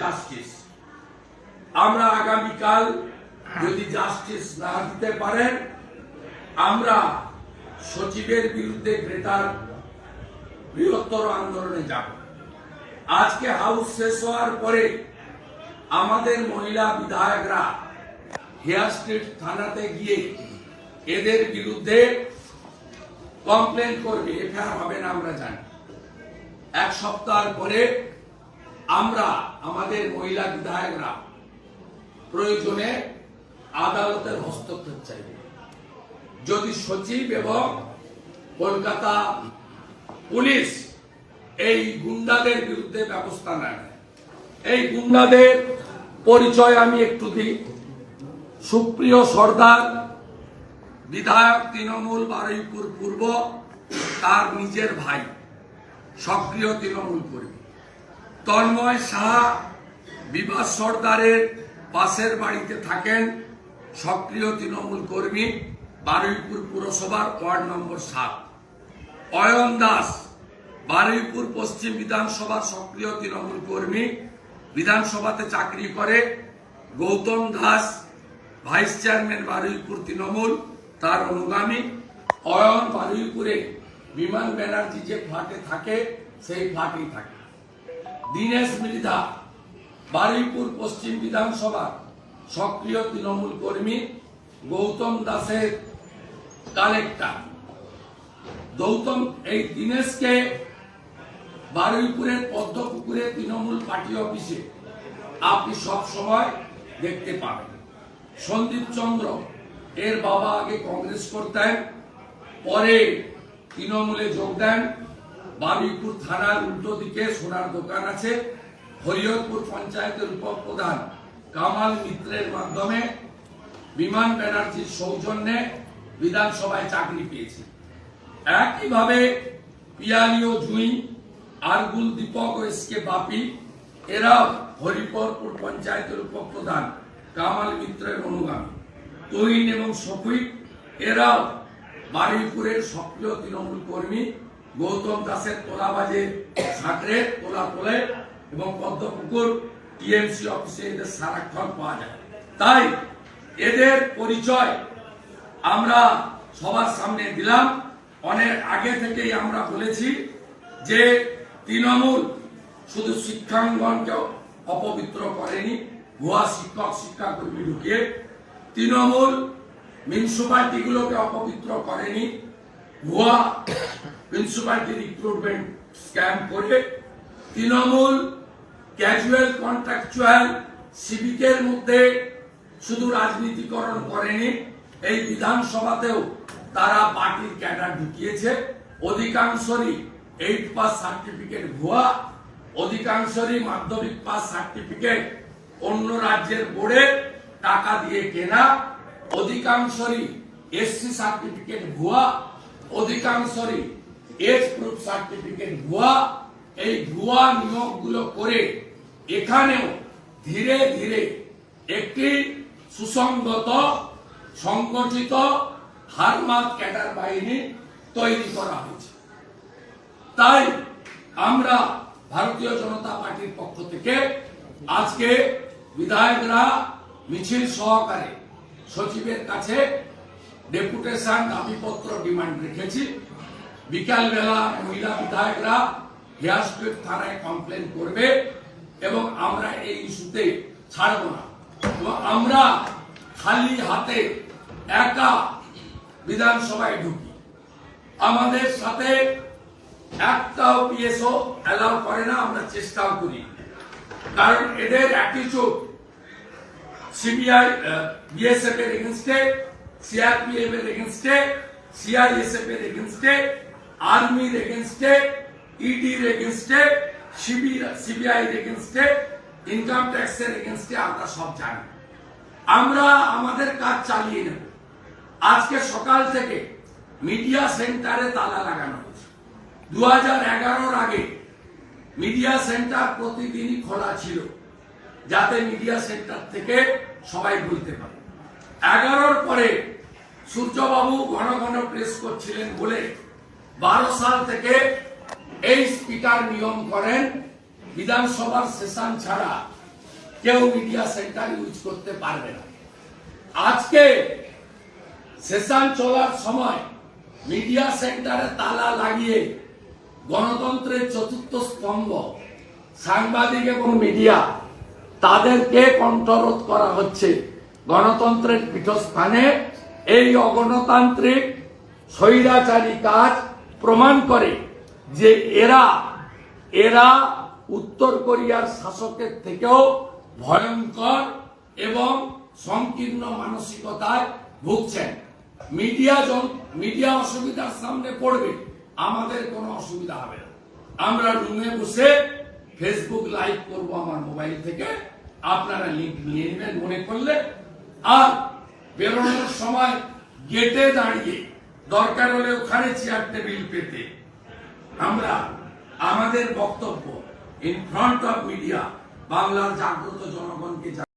Justice আমরা আগামীকাল যদি জাস্টিস না দিতে পারেন, আমরা সচিবের বিরুদ্ধে গ্রেটার বৃহত্তর আন্দোলনে যাব। আজকে হাউস শেষ হওয়ার পরে আমাদের মহিলা বিধায়করা হেয়ার স্ট্রিট থানাতে গিয়ে এদের বিরুদ্ধে কমপ্লেন করবে, এফআইআর হবে না আমরা জানি। এক সপ্তাহ পরে আমরা, আমাদের মহিলা বিধায়করা, প্রয়োজনে আদালতের হস্তক্ষেপ চাইব। যদি সচিব এবং কলকাতা পুলিশ এই গুন্ডাদের বিরুদ্ধে ব্যবস্থা নেয়, এই গুন্ডাদের পরিচয় আমি একটু দিই। সুপ্রিয় সর্দার, বিধায়ক তৃণমূল বারুইপুর পূর্ব, তার নিজের ভাই, সক্রিয় তৃণমূল কর্মী। তন্ময় সাহা বিভাস সর্দারের পাশের বাড়িতে থাকেন সক্রিয় তৃণমূল কর্মী বারুইপুর পুরসভার ওয়ার্ড নম্বর সাত। অয়ন দাস, বারুইপুর পশ্চিম বিধানসভার সক্রিয় তৃণমূল কর্মী, বিধানসভাতে চাকরি করে। গৌতম দাস, ভাইস চেয়ারম্যান বারুইপুর তৃণমূল, তার অনুগামী। অয়ন বারুইপুরে বিমান ব্যানার্জি যে ফ্ল্যাটে থাকে, সেই ফ্ল্যাটেই থাকে। দীনেশ মৃধা বারুইপুর পশ্চিম বিধানসভা সক্রিয় তৃণমূল কর্মী গৌতম দাসের কালেক্টর গৌতম এই দীনেশকে বারুইপুরের পদ্মপুকুরে তৃণমূল পার্টি অফিসে আপনি সব সময় দেখতে পাবেন। সন্দীপ চন্দ্র, এর বাবা আগে কংগ্রেস করতেন, পরে তৃণমূলে যোগ দেন। বারুইপুর থানার উল্টো দিকে সোনার দোকান আছে, হরিহরপুর পঞ্চায়েতের উপপ্রধান কামাল মিত্রের মাধ্যমে বিমান ব্যানার্জির সৌজন্যে বিধানসভায় চাকরি পেয়েছে। একইভাবে পিয়ালিও জুই আরগুল দীপক ও এস কে বাপি, এরাও হরিপরপুর পঞ্চায়েতের উপপ্রধান কামাল মিত্রের অনুগামী। তৈন এবং শফিক, এরাও বারুইপুরের সক্রিয় তৃণমূল কর্মী। গৌতম দাসের তোলাবাজের সাঁকড়ে তোলা তোলে এবং পদ্মপুকুর টিএমসি অফিসে এদের সারাক্ষণ পাওয়া যায়। তাই এদের পরিচয় আমরা সবার সামনে দিলাম। অনেক আগে থেকেই আমরা বলেছি যে তৃণমূল শুধু শিক্ষাঙ্গনকে অপবিত্র করেনি, ভুয়া শিক্ষক, শিক্ষাকর্মী ঢুকিয়ে তৃণমূল মিউনিসিপালিটিগুলোকে অপবিত্র করেনি। ভুয়া মিউনিসিপালিটি রিক্রুটমেন্ট স্ক্যাম করে তৃণমূল ক্যাজুয়াল কন্ট্রাকচুয়াল সিভিকের মধ্যে শুধু রাজনীতিকরণ করেনি, এই বিধানসভাতেও তারা পার্টির ক্যাডার ঢুকিয়েছে। অধিকাংশরই এইট পাস সার্টিফিকেট ভুয়া, অধিকাংশরই মাধ্যমিক পাস সার্টিফিকেট অন্য রাজ্যের বোর্ডে টাকা দিয়ে কেনা, অধিকাংশরই এসসি সার্টিফিকেট ভুয়া অধিকাংশরই এজ প্রুফ সার্টিফিকেট ভুয়া। এই ভুয়া নিয়োগগুলো করে এখানেও ধীরে ধীরে একটি সুসংগত, সংগঠিত হারমাত ক্যাডার বাহিনী তৈরি করা হয়েছে। তাই আমরা ভারতীয় জনতা পার্টির পক্ষ থেকে আজকে বিধায়করা মিছিল সহকারে সচিবের কাছে ডেপুটেশন দাবিপত্র ডিমান্ড রেখেছি। বিকালবেলা মহিলা বিধায়করা হেয়ার স্ট্রিট থানায় কমপ্লেন করবে এবং আমরা এই ইস্যুতে ছাড়ব না। এবং আমরা খালি হাতে একা বিধানসভায় ঢুকি। আমাদের সাথে একটাও পিএসও অ্যালাউ করে না, আমরা চেষ্টাও করি। কারণ এদের অ্যাটিচিউড সিবিআই বিএসএফ এর এগেনস্টে সিআরপিএফ এর এগেনস্টে সিআইএসএফ এর এগেনস্টে আর্মির এগেনস্টে ইডির এগেনস্টে সিবিআই এর এগেনস্টে ইনকাম ট্যাক্সের এগেনস্টে আমরা সব জানি। আমরা আমাদের কাজ চালিয়ে নেব। আজকে সকাল থেকে মিডিয়া সেন্টারে তালা লাগানো হয়েছে। দু হাজার আগে মিডিয়া সেন্টার প্রতিদিনই খোলা ছিল, যাতে মিডিয়া সেন্টার থেকে সবাই বলতে পারে। এগারোর পরে সূর্যবাবু ঘন ঘন প্রেস করছিলেন বলে বারো সাল থেকে এই স্পিকার নিয়ম করেন, বিধানসভার সেশন ছাড়া কেউ মিডিয়া সেন্টার ইউজ করতে পারবে না। আজকে সেশন চলার সময় মিডিয়া সেন্টারে তালা লাগিয়ে গণতন্ত্রের চতুর্থ স্তম্ভ, সাংবাদিক এবং মিডিয়া তাদেরকে কণ্ঠরোধ করা হচ্ছে। গণতন্ত্রের পীঠস্থানে এই অগণতান্ত্রিক স্বৈরাচারী কাজ প্রমাণ করে যে এরা এরা উত্তর কোরিয়ার শাসকের থেকেও ভয়ঙ্কর এবং সংকীর্ণ মানসিকতায় ভুগছেন। মিডিয়া মিডিয়া অসুবিধার সামনে পড়বে, আমাদের কোনো অসুবিধা হবে না। আমরা রুমে বসে ফেসবুক লাইভ করব আমার মোবাইল থেকে। আপনারা লিঙ্ক নিয়ে নেবেন, মনে করলে আর বেরোনোর সময় গেটে দাঁড়িয়ে দরকার হলে ওখানে চেয়ার টেবিল পেতে। আমরা, আমাদের বক্তব্য ইন ফ্রন্ট অফ মিডিয়া বাংলার জাগ্রত জনগণকে